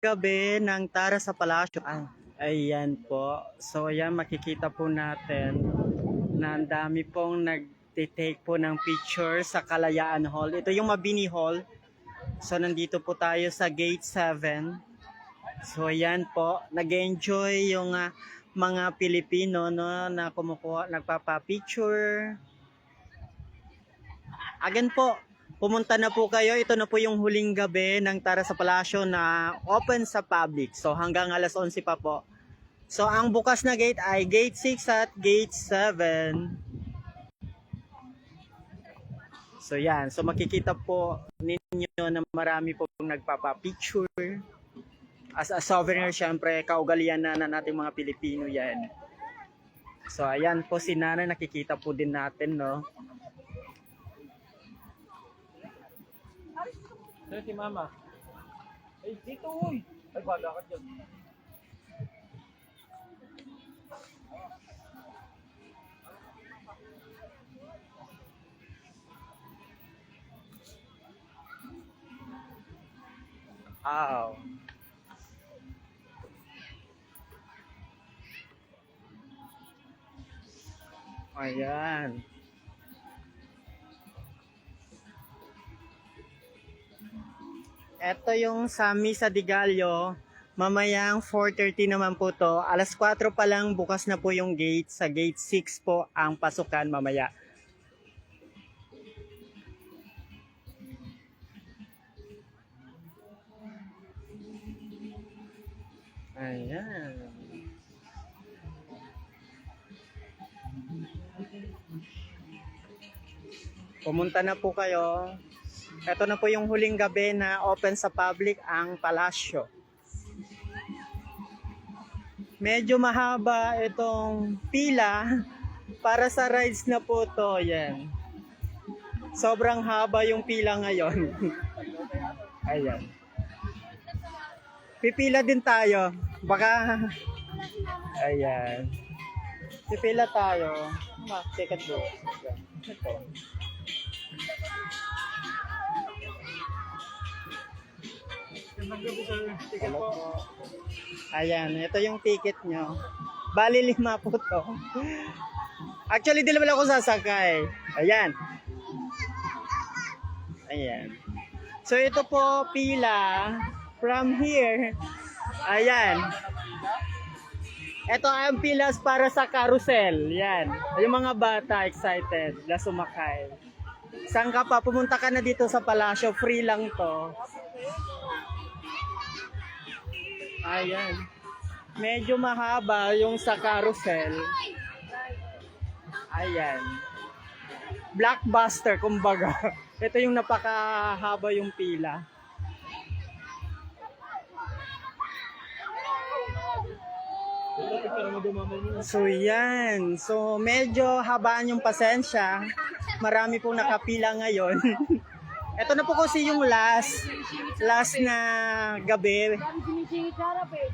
gabi ng Tara sa Palasyo. Ay, ayan po. So, ayan, makikita po natin na ang dami pong nag-take po ng picture sa Kalayaan Hall. Ito yung Mabini Hall. So, nandito po tayo sa Gate 7. So, ayan po. Nag-enjoy yung ah, mga Pilipino no, na kumukuha, nagpapa-picture. Again po, pumunta na po kayo. Ito na po yung huling gabi ng Tara sa Palasyo na open sa public. So hanggang alas 11 pa po. So ang bukas na gate ay gate 6 at gate 7. So yan, so makikita po ninyo na marami po nagpapa-picture. As a souvenir, syempre, kaugalian na, na nating mga Pilipino yan. So ayan po si Nana, nakikita po din natin, no? Sino si Mama? Ay, dito, uy! Ay, baga ka dyan. Wow. Ayan. Ito yung sa Misa de Gallo. Mamayang 4.30 naman po to. Alas 4 pa lang bukas na po yung gate. Sa gate 6 po ang pasukan mamaya. Ayan. Pumunta na po kayo. Ito na po yung huling gabi na open sa public ang palasyo. Medyo mahaba itong pila para sa rides na po to. Yan. Sobrang haba yung pila ngayon. Ayan. Pipila din tayo. Baka... Ayan. Pipila tayo. Ma, ticket do. Ito. Ticket po. Ayan, ito yung ticket nyo. Bali lima po to. Actually, di naman ako sasakay. Ayan. Ayan. So, ito po pila from here. Ayan. Ito ang pilas para sa carousel. Yan. Yung mga bata excited na sumakay. Saan ka pa? Pumunta ka na dito sa palasyo. Free lang to. Ayan. Medyo mahaba yung sa carousel. Ayan. Blockbuster, kumbaga. Ito yung napakahaba yung pila. So yan. So medyo habaan yung pasensya. Marami pong nakapila ngayon. Ito na po kasi yung last last na gabi. de Garabê.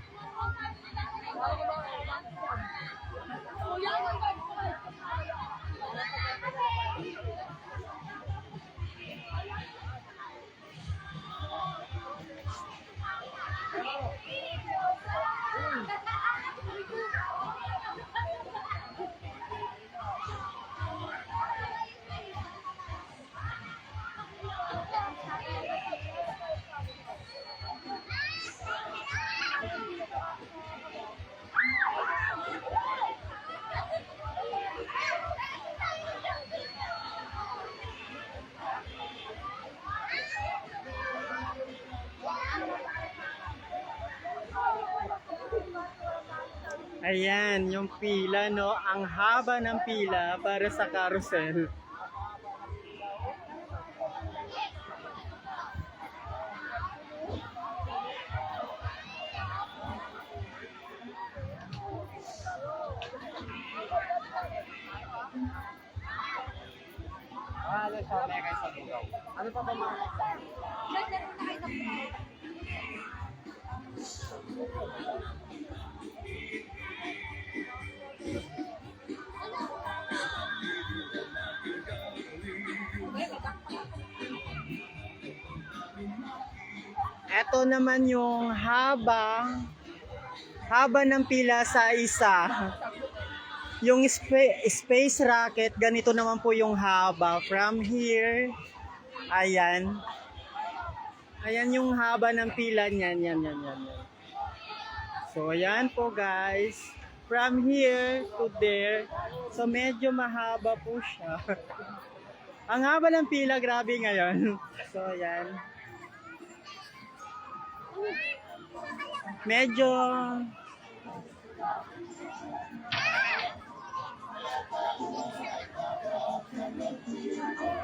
Ayan, yung pila, no? Ang haba ng pila para sa carousel. Bugaw. Ano pa ba mga? Naman yung haba, haba ng pila sa isa. Yung spa- space rocket, ganito naman po yung haba. From here, ayan. Ayan yung haba ng pila niyan, yan, yan, yan. yan. So, ayan po guys. From here to there. So, medyo mahaba po siya. Ang haba ng pila, grabe ngayon. So, ayan. Medyo...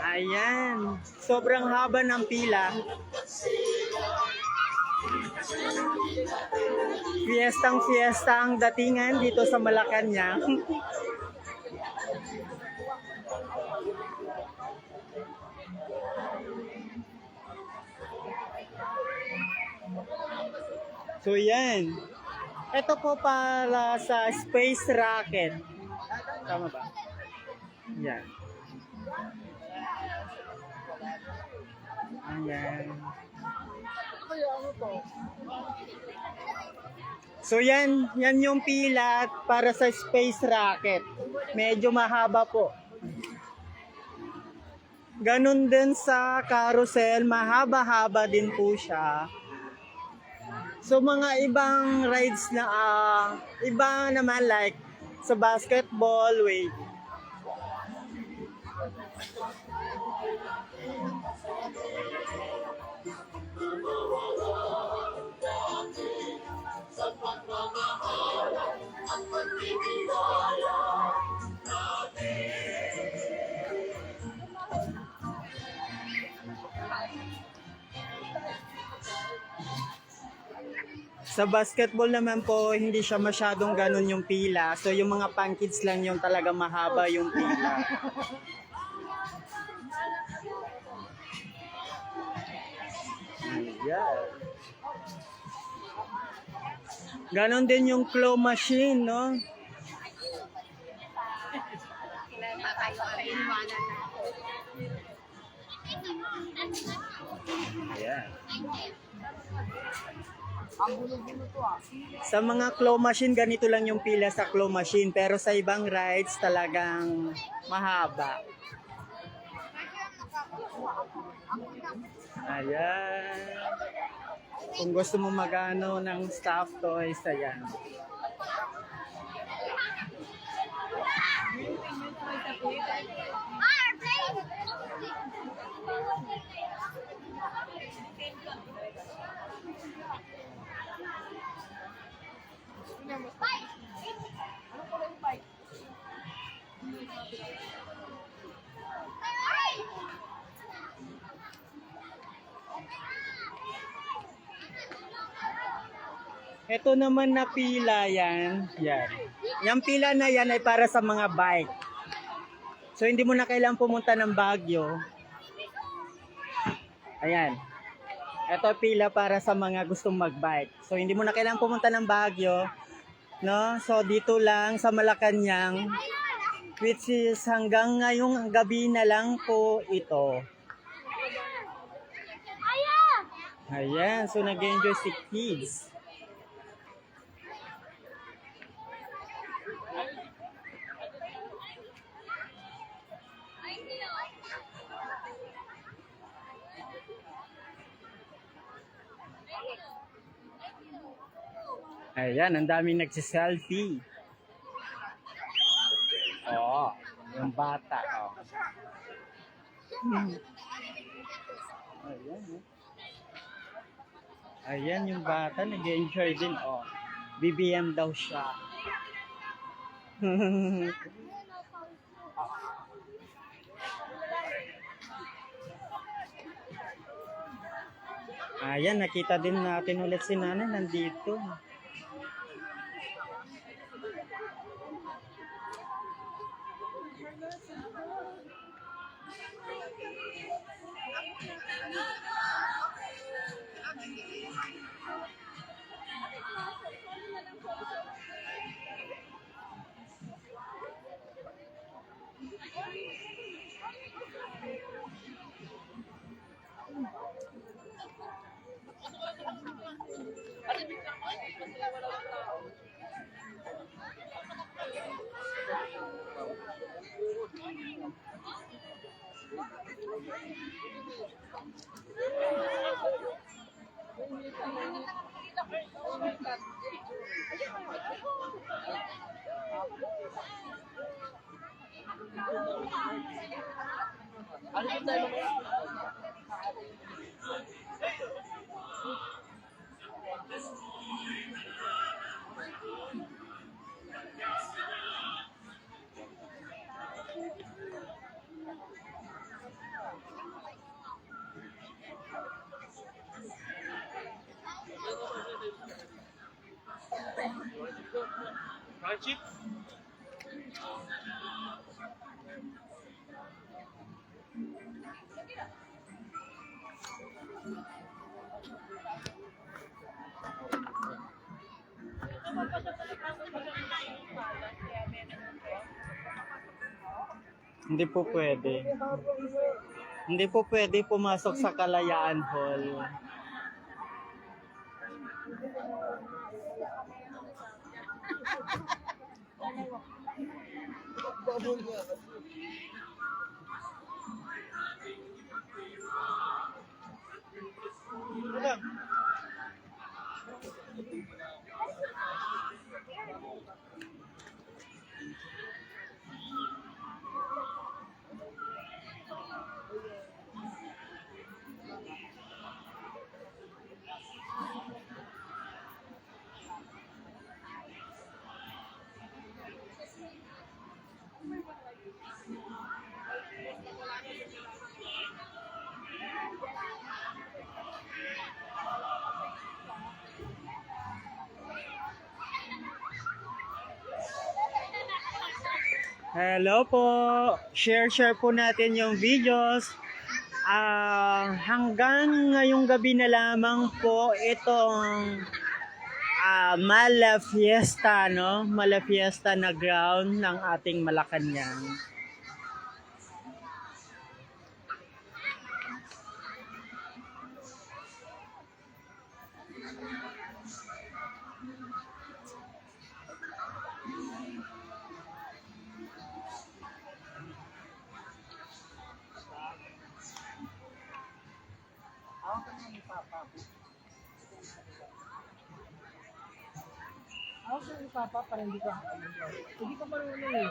Ayan. Sobrang haba ng pila. Fiestang fiesta ang datingan dito sa Malacanang. So yan. Ito po para sa space rocket. Tama ba? Yan. Ayan. So yan, yan yung pila para sa space rocket. Medyo mahaba po. Ganon din sa carousel, mahaba-haba din po siya. So mga ibang rides na ah, iba naman like sa basketball, wait. Sa basketball naman po, hindi siya masyadong ganun yung pila. So yung mga pang kids lang yung talaga mahaba yung pila. Ayan. Ganon din yung claw machine, no? Ayan. Sa mga claw machine, ganito lang yung pila sa claw machine. Pero sa ibang rides, talagang mahaba. Ayan. Kung gusto mo magano ng staff toys, ayan. Ito naman na pila yan. Yan. Yung pila na yan ay para sa mga bike. So hindi mo na kailangan pumunta ng Baguio. Ayan. Ito pila para sa mga gustong magbike. So hindi mo na kailangan pumunta ng Baguio. No? So dito lang sa Malacanang which is hanggang ngayong gabi na lang po ito. Ayan, so nag-enjoy si kids. Ayan, ang daming nagsiselfie. Oo, yung bata. Oh. Ayan, oh. Ayan yung bata, nag-enjoy din. Oh. BBM daw siya. Ayan, nakita din natin ulit si nanay nandito. Right, Chief? Hindi po pwede. Hindi po pwede pumasok sa Kalayaan Hall. Hello po. Share-share po natin yung videos. Ah, hanggang ngayong gabi na lamang po itong ah, Mala Fiesta, no? Mala Fiesta na ground ng ating Malacanang. Ako sa Papa, parang hindi ka. Hindi ka marunong eh.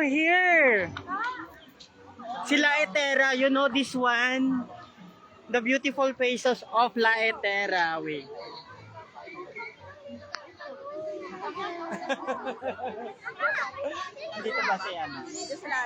You're here! Sila Etera, you know this one? The beautiful faces of La Etera. Wait. Dito ba si ano? Dito sa.